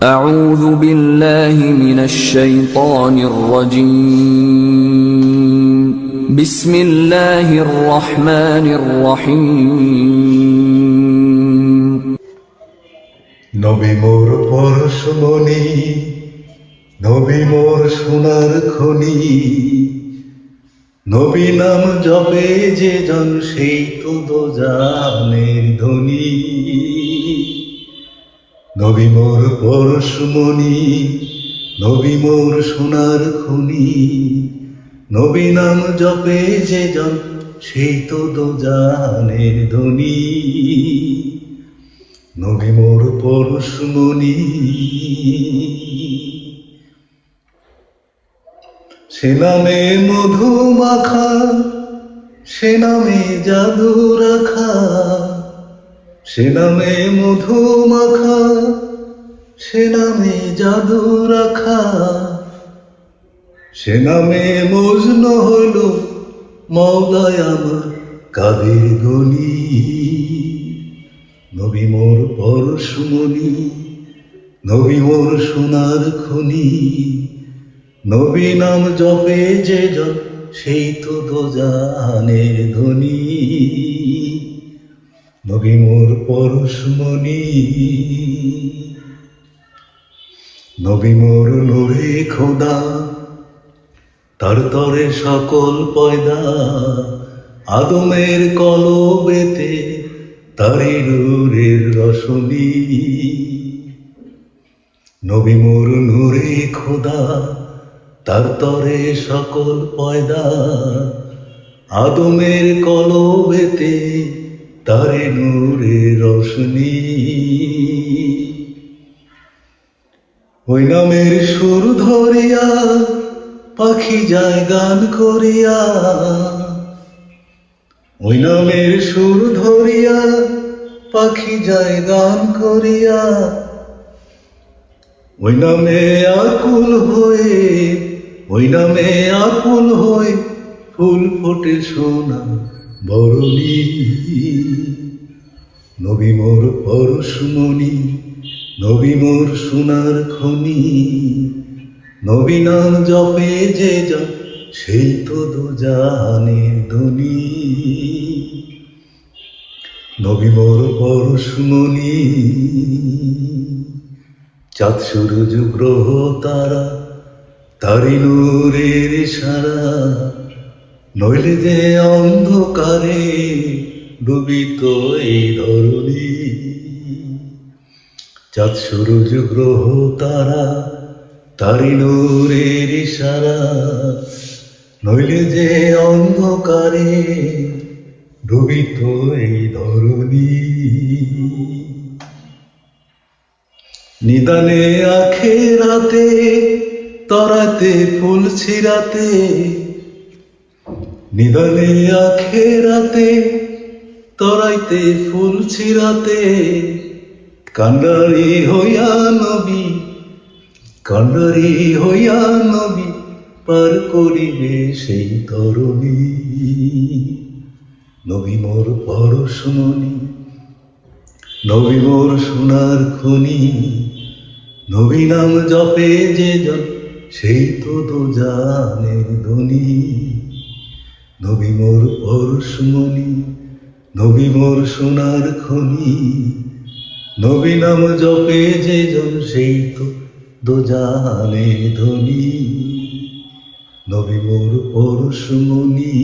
أعوذ بالله من الشيطان الرجيم بسم الله الرحمن الرحيم নবী মোর পরশমণি নবী মোর সোনার খনি নবী নাম জপে যে জন সেই তো দোজানের ধ্বনি নবী মোর পরশমণি, নবী মোর সোনার খনি। নবী নাম জপে যে জন, সেই তো দোজানের ধ্বনি নবী মোর পরশমণি, সে নামে মধু মাখা সে নামে জাদু সে নামে মধু মাখা সে নামে জাদু রাখা। সে নামে মজন হইল মৌলায় আমার কাদের গনি নবী মোর পর পরশুমণি নবী মোর সোনার খনি। নবী নাম জপে যে জন সেই তো দোজানের ধ্বনি। নবী মোর পরশুমণি নবী মোর নূরে খোদা, তার তরে সকল পয়দা, আদমের কলবেতে তারে নূরের রশনি। নবী মোর নূরে খোদা, তার তরে সকল পয়দা, আদমের কলবেতে তারে নূরে রশনি। ওই নামের সুর ধরিয়া পাখি যায় গান করিয়া। ওই নামের সুর ধরিয়া পাখি যায় গান করিয়া। ওই নামে আকুল হয়ে, ওই নামে আকুল হয়ে ফুল ফোটে সোনা। বরণী। নবী মোর পরশমণি, নবী মোর সোনার খনি। নবী নাম জপে যে যা সেই তো দুজানের ধ্বনি। নবী মোর পরশমণি চাঁদ সূরজ গ্রহ তারা, তারি নূরের সারা নইলে যে অন্ধকারে ডুবিত এই ধরণী। চাঁদ সূরজ গ্রহ তারা, তারি নূরের সারা নইলে যে অন্ধকারে ডুবিত এই ধরণী। নিদানে আখে রাতে তরাতে ফুল ছিড়াতে নিদানে আখে রাতে, তরাইতে ফুল ছিড়াতে, কান্ডারি হইয়া নবী, কান্ডারি হইয়া নবী পার করিবে সেই তরণী। নবী মোর পরশমণি নবী মোর সোনার খনি, নবী নাম জপে যে জন সেই তো দোজানের ধ্বনি। নবী মোর পরশমণি নবী মোর সোনার খনি। নবী নাম জপে যে জন সেই তো দোজানে ধনি। নবী মোর পরশমণি